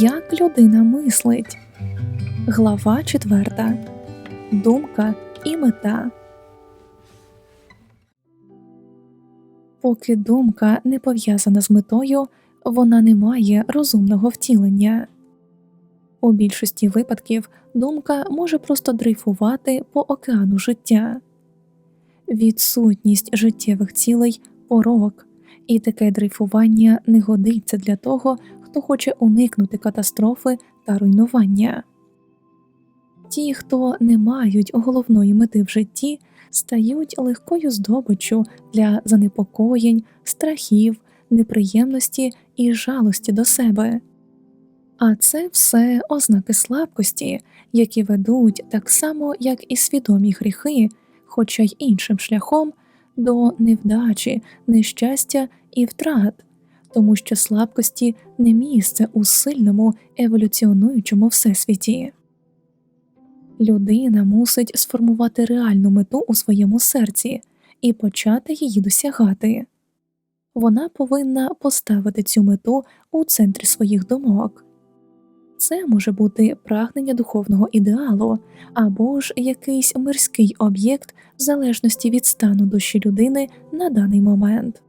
Як людина мислить? Глава 4. Думка і мета. Поки думка не пов'язана з метою, вона не має розумного втілення. У більшості випадків думка може просто дрейфувати по океану життя. Відсутність життєвих цілей порок, і таке дрейфування не годиться для того, хто хоче уникнути катастрофи та руйнування. Ті, хто не мають головної мети в житті, стають легкою здобиччю для занепокоєнь, страхів, неприємності і жалості до себе. А це все ознаки слабкості, які ведуть так само, як і свідомі гріхи, хоча й іншим шляхом, до невдачі, нещастя і втрат, тому що слабкості не місце у сильному еволюціонуючому всесвіті. Людина мусить сформувати реальну мету у своєму серці і почати її досягати. Вона повинна поставити цю мету у центрі своїх думок. Це може бути прагнення духовного ідеалу або ж якийсь мирський об'єкт в залежності від стану душі людини на даний момент.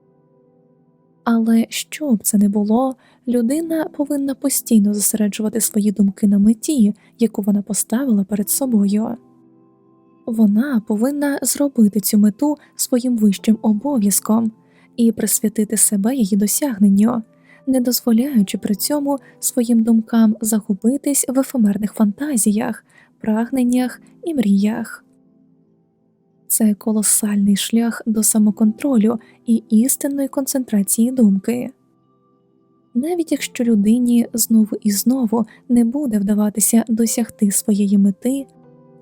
Але що б це не було, людина повинна постійно зосереджувати свої думки на меті, яку вона поставила перед собою. Вона повинна зробити цю мету своїм вищим обов'язком і присвятити себе її досягненню, не дозволяючи при цьому своїм думкам загубитись в ефемерних фантазіях, прагненнях і мріях. Це колосальний шлях до самоконтролю і істинної концентрації думки. Навіть якщо людині знову і знову не буде вдаватися досягти своєї мети,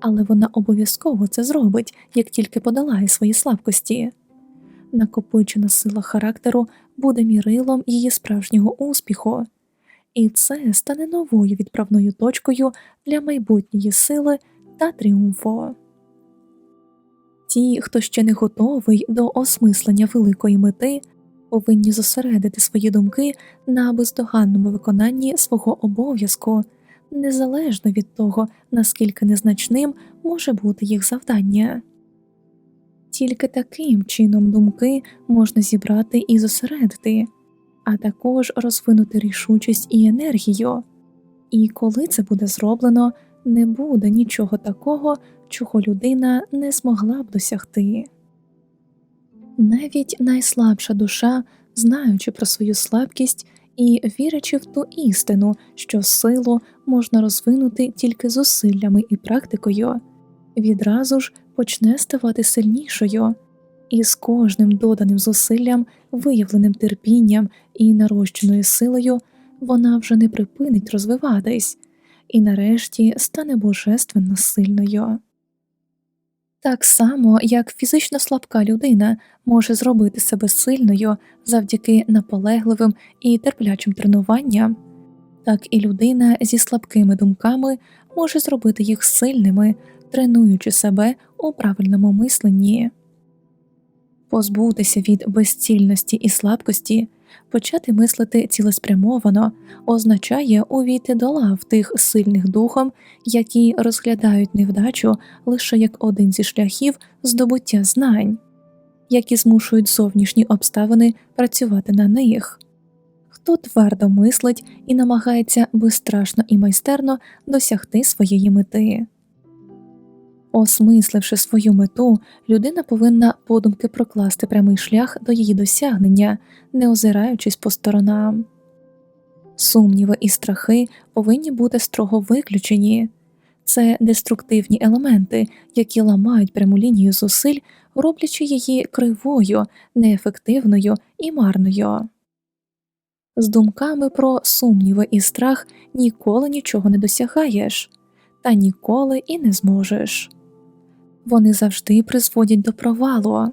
але вона обов'язково це зробить, як тільки подолає свої слабкості, накопичена сила характеру буде мірилом її справжнього успіху, і це стане новою відправною точкою для майбутньої сили та тріумфу. Ті, хто ще не готовий до осмислення великої мети, повинні зосередити свої думки на бездоганному виконанні свого обов'язку, незалежно від того, наскільки незначним може бути їх завдання. Тільки таким чином думки можна зібрати і зосередити, а також розвинути рішучість і енергію, і коли це буде зроблено, не буде нічого такого, чого людина не змогла б досягти. Навіть найслабша душа, знаючи про свою слабкість і вірячи в ту істину, що силу можна розвинути тільки зусиллями і практикою, відразу ж почне ставати сильнішою, і з кожним доданим зусиллям, виявленим терпінням і нарощеною силою вона вже не припинить розвиватись і нарешті стане божественно сильною. Так само, як фізично слабка людина може зробити себе сильною завдяки наполегливим і терплячим тренуванням, так і людина зі слабкими думками може зробити їх сильними, тренуючи себе у правильному мисленні. Позбутися від безцільності і слабкості почати мислити цілеспрямовано означає увійти до лав тих сильних духом, які розглядають невдачу лише як один зі шляхів здобуття знань, які змушують зовнішні обставини працювати на них. Хто твердо мислить і намагається безстрашно і майстерно досягти своєї мети. Осмисливши свою мету, людина повинна подумки прокласти прямий шлях до її досягнення, не озираючись по сторонам. Сумніви і страхи повинні бути строго виключені це деструктивні елементи, які ламають пряму лінію зусиль, роблячи її кривою, неефективною і марною. З думками про сумніви і страх ніколи нічого не досягаєш, та ніколи і не зможеш вони завжди призводять до провалу.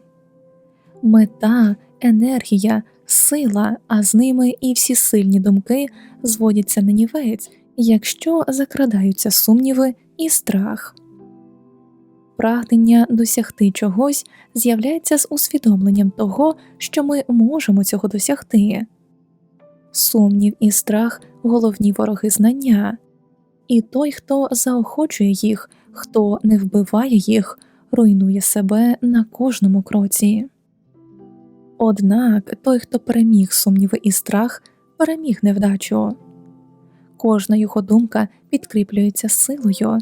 Мета, енергія, сила, а з ними і всі сильні думки зводяться на нівець, якщо закрадаються сумніви і страх. Прагнення досягти чогось з'являється з усвідомленням того, що ми можемо цього досягти. Сумнів і страх головні вороги знання, і той, хто заохочує їх, хто не вбиває їх, руйнує себе на кожному кроці. Однак той, хто переміг сумніви і страх, переміг невдачу. Кожна його думка підкріплюється силою,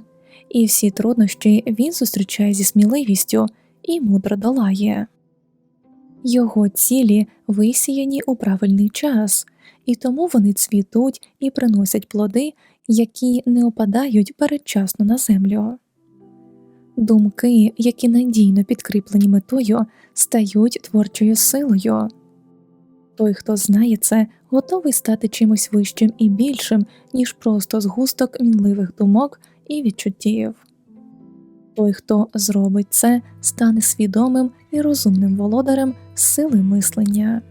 і всі труднощі він зустрічає зі сміливістю і мудро долає. Його цілі висіяні у правильний час, і тому вони цвітуть і приносять плоди, які не опадають передчасно на землю. Думки, які надійно підкріплені метою, стають творчою силою. Той, хто знає це, готовий стати чимось вищим і більшим, ніж просто згусток мінливих думок і відчуттів. Той, хто зробить це, стане свідомим і розумним володарем сили мислення.